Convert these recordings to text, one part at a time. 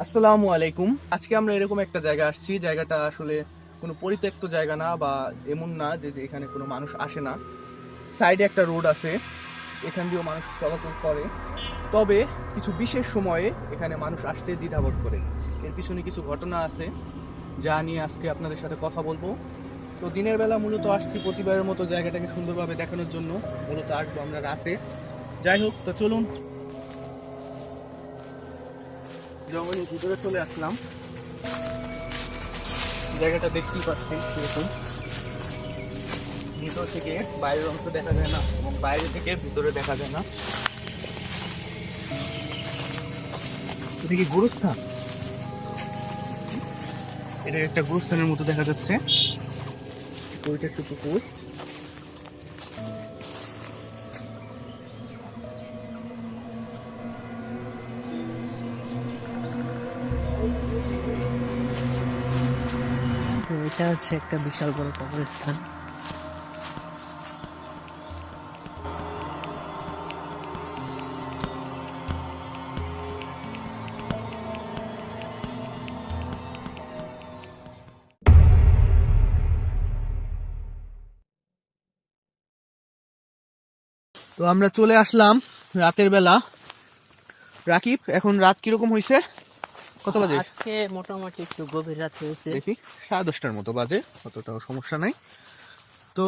আসসালামু আলাইকুম। আজকে আমরা এরকম একটা জায়গা আসছি, জায়গাটা আসলে কোনো পরিত্যক্ত জায়গা না বা এমন না যে এখানে কোনো মানুষ আসে না। সাইডে একটা রোড আছে, এখান দিয়েও মানুষ চলাচল করে। তবে কিছু বিশেষ সময়ে এখানে মানুষ আসতে দ্বিধাবোধ করে। এর পিছনে কিছু ঘটনা আছে, যা নিয়ে আজকে আপনাদের সাথে কথা বলব। তো দিনের বেলা মূলত আসছি প্রতিবারের মতো জায়গাটাকে সুন্দরভাবে দেখানোর জন্য, মূলত আসব আমরা রাতে। যাই হোক, তো চলুন জঙ্গলের ভিতরে চলে আসলাম। জায়গাটা দেখতেই পাচ্ছেন সেরকম। ভিতর থেকে বাইরের অংশ দেখা যায় না, এবং বাইরে থেকে ভিতরে দেখা যায় না। এটা কি গুরুস্থান? এটা একটা গুরুস্থানের মতো দেখা যাচ্ছে। ওইটা একটু পুকুর। এটা হচ্ছে একটা বিশাল বড় কবরস্থান। তো আমরা চলে আসলাম রাতের বেলা। রাকিব, এখন রাত কীরকম হয়েছে কত বাজে? আজকে মোটামুটি একটু গভীর রাত হয়েছে। দেখি সাড়ে দশটার মতো বাজে অতটাও সমস্যা নাই। তো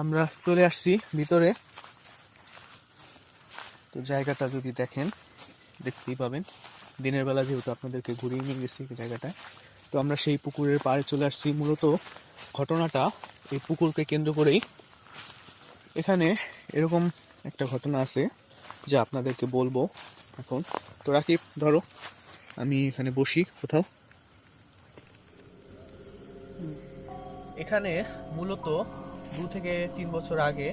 আমরা চলে আসছি ভিতরে। তো জায়গাটা যদি দেখেন দেখতেই পাবেন। দিনের বেলা যেহেতু আপনাদেরকে ঘুরিয়ে নিয়ে গেছি জায়গাটায় তো আমরা সেই পুকুরের পাড়ে চলে আসছি। মূলত ঘটনাটা এই পুকুরকে কেন্দ্র করেই। এখানে এরকম একটা ঘটনা আছে যা আপনাদেরকে বলব। এখন। তো রাকিব, ধরো, আমি এখানে বসি কোথাও। এখানে মূলত দু থেকে তিন বছর আগে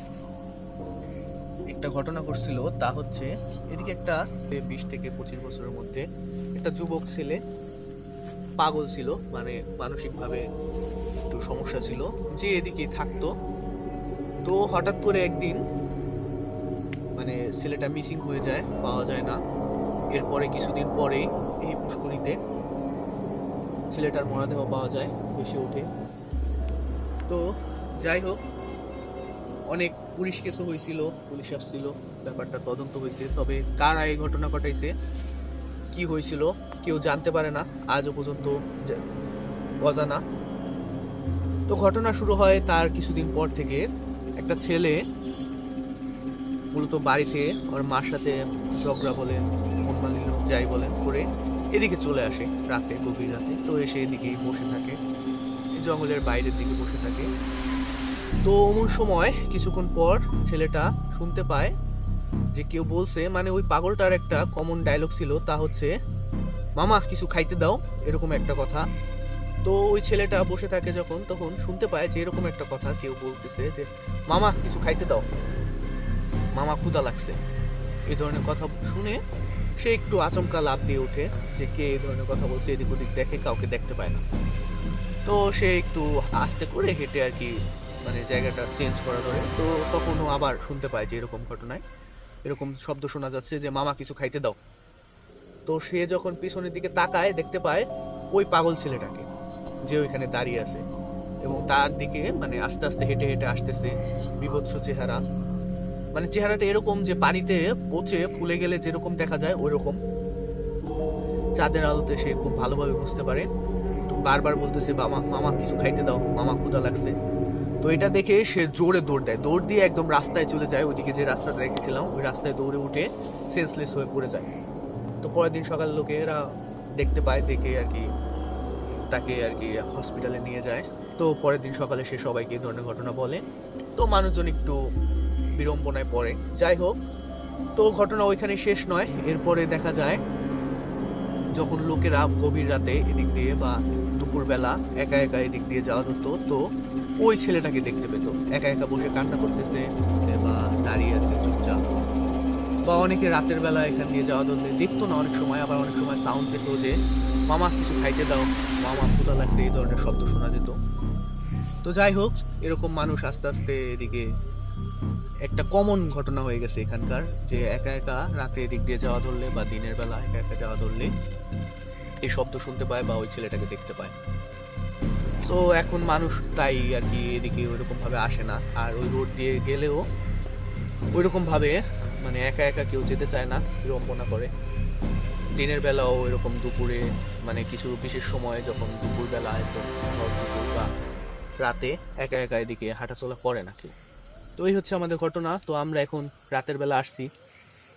একটা ঘটনা ঘটছিল। তা হচ্ছে, এদিকে একটা বিশ থেকে পঁচিশ বছরের মধ্যে একটা যুবক ছেলে পাগল ছিল মানে মানসিকভাবে একটু সমস্যা ছিল, যে এদিকে থাকতো। তো হঠাৎ করে একদিন ছেলেটা মিসিং হয়ে যায়, পাওয়া যায় না। এরপরে কিছুদিন পরেই এই পুষ্করিতে ছেলেটার মরদেহ পাওয়া যায়, ভেসে ওঠে। তো যাই হোক, অনেক পুলিশ কেসও হয়েছিল, পুলিশ আসছিল, ব্যাপারটা তদন্ত হয়েছে। তবে কারা এই ঘটনা ঘটাইছে, কি হয়েছিল, কেউ জানতে পারে না। আজও পর্যন্ত অজানা তো ঘটনা শুরু হয় তার কিছুদিন পর থেকে। একটা ছেলে মূলত বাড়িতে ওর মার সাথে ঝগড়া বলেন মালিন্য যাই বলেন করে এদিকে চলে আসে রাতে, গভীর রাতে। তো এসে এদিকেই বসে থাকে, জঙ্গলের বাইরের দিকে বসে থাকে। তো অমন সময় কিছুক্ষণ পর ছেলেটা শুনতে পায় যে কেউ বলছে মানে ওই পাগলটার একটা কমন ডায়লগ ছিল, তা হচ্ছে, মামা, কিছু খাইতে দাও, এরকম একটা কথা। তো ওই ছেলেটা বসে থাকে যখন, তখন শুনতে পায় যে এরকম একটা কথা কেউ বলতেছে যে, মামা, কিছু খাইতে দাও। মামা ক্ষুদা লাগছে। এই ধরনের কথা শুনে সে একটু আচমকা লাভ দিয়ে ওঠে যে কে এই ধরনের কথা বলছে, এদিক ওদিক দেখে, কাউকে দেখতে পায় না। তো সে একটু আস্তে করে হেঁটে আর কি মানে জায়গাটা চেঞ্জ করা ধরে। তো তখন ও আবার শুনতে পায় যে এরকম ঘটনায়। এরকম শব্দ শোনা যাচ্ছে যে, মামা, কিছু খাইতে দাও। তো সে যখন পিছনের দিকে তাকায়, দেখতে পায় ওই পাগল ছেলেটাকে, যে ওইখানে দাঁড়িয়ে আছে। এবং তার দিকে মানে আস্তে আস্তে হেঁটে হেঁটে আসতেছে বিভৎস চেহারা। মানে চেহারাটা এরকম যে পানিতে পচে ফুলে গেলে যেরকম দেখা যায় ওই রকম চাঁদের আলোতে সে খুব ভালোভাবে বুঝতে পারে। তো বারবার বলতেছে মামা মামা, কিছু খাইতে দাও। মামা, ক্ষুধা লাগছে। তো এটা দেখে সে জোরে দৌড় দেয়। দৌড় দিয়ে একদম রাস্তায় চলে যায়। ওইদিকে যে রাস্তাটা রেখেছিলাম, ওই রাস্তায় দৌড়ে উঠে সেন্সলেস হয়ে পড়ে যায়। তো পরের দিন সকালে লোকেরা দেখতে পায়, দেখে আর কি তাকে আর কি হসপিটালে নিয়ে যায়। তো পরের দিন সকালে সে সবাইকে এই ধরনের ঘটনা বলে। তো মানুষজন একটু বিড়ম্বনায় পড়ে। যাই হোক, তো ঘটনা ওইখানে শেষ নয়। এরপরে দেখা যায়, যখন লোকেরা গভীর রাতে এদিক দিয়ে বা দুপুরবেলা একা একা এদিক দিয়ে যাওয়া হতো তো ওই ছেলেটাকে দেখতে পেত। একা একা বসে কান্না করতেছে বা দাঁড়িয়ে আছে চুপচাপ। বা অনেকে রাতের বেলা এখান দিয়ে যাওয়া ধরলে দেখতো না, অনেক সময় আবার অনেক সময় সাউন্ড পেত যে, মামা, কিছু খাইতে দাও। মামা ক্ষুদা লাগছে, এই ধরনের শব্দ শোনা যেত। তো যাই হোক, এরকম মানুষ আস্তে আস্তে এদিকে একটা কমন ঘটনা হয়ে গেছে এখানকার, যে একা একা রাতে এদিক দিয়ে যাওয়া ধরলে বা দিনের বেলা একা একা যাওয়া ধরলে এই শব্দ শুনতে পায় বা ওই ছেলেটাকে দেখতে পায়। তো এখন মানুষ তাই আর কি এদিকে ওইরকম ভাবে আসে না। আর ওই রোড দিয়ে গেলেও ওইরকম ভাবে মানে একা একা কেউ যেতে চায় না, বিড়ম্বনা করে। দিনের বেলাও এরকম দুপুরে মানে কিছু বিশেষ সময় যখন দুপুর বেলা একদম বা রাতে একা একা এদিকে হাঁটাচলা করে না কেউ। তো এই হচ্ছে আমাদের ঘটনা। তো আমরা এখন রাতের বেলা আসছি।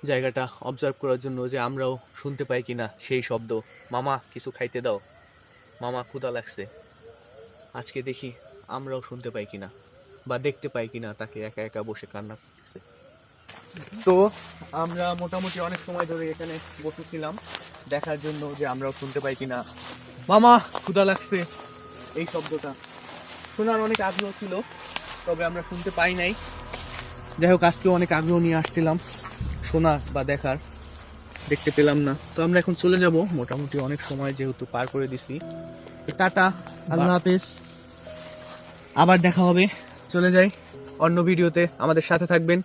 জায়গাটা অবজার্ভ করার জন্য যে আমরাও শুনতে পাই কিনা সেই শব্দ। মামা, কিছু খাইতে দাও। মামা, ক্ষুধা লাগছে। আজকে দেখি আমরাও শুনতে পাই কিনা বা দেখতে পাই কিনা তাকে একা একা বসে কান্না করছে। তো আমরা মোটামুটি অনেক সময় ধরে এখানে বসেছিলাম। দেখার জন্য যে আমরাও শুনতে পাই কিনা। মামা, ক্ষুধা লাগছে। এই শব্দটা। শোনার অনেক আগ্রহ ছিল। তবে আমরা শুনতে পাই নাই। যাই হোক আজকে অনেক আগ্রহ নিয়ে আসছিলাম শোনার বা দেখার। দেখতে পেলাম না। তো আমরা এখন চলে যাব। মোটামুটি অনেক সময় যেহেতু পার করে দিছি। টাটা আল্লাহ হাফেজ। আবার দেখা হবে। চলে যাই অন্য ভিডিওতে। আমাদের সাথে থাকবেন।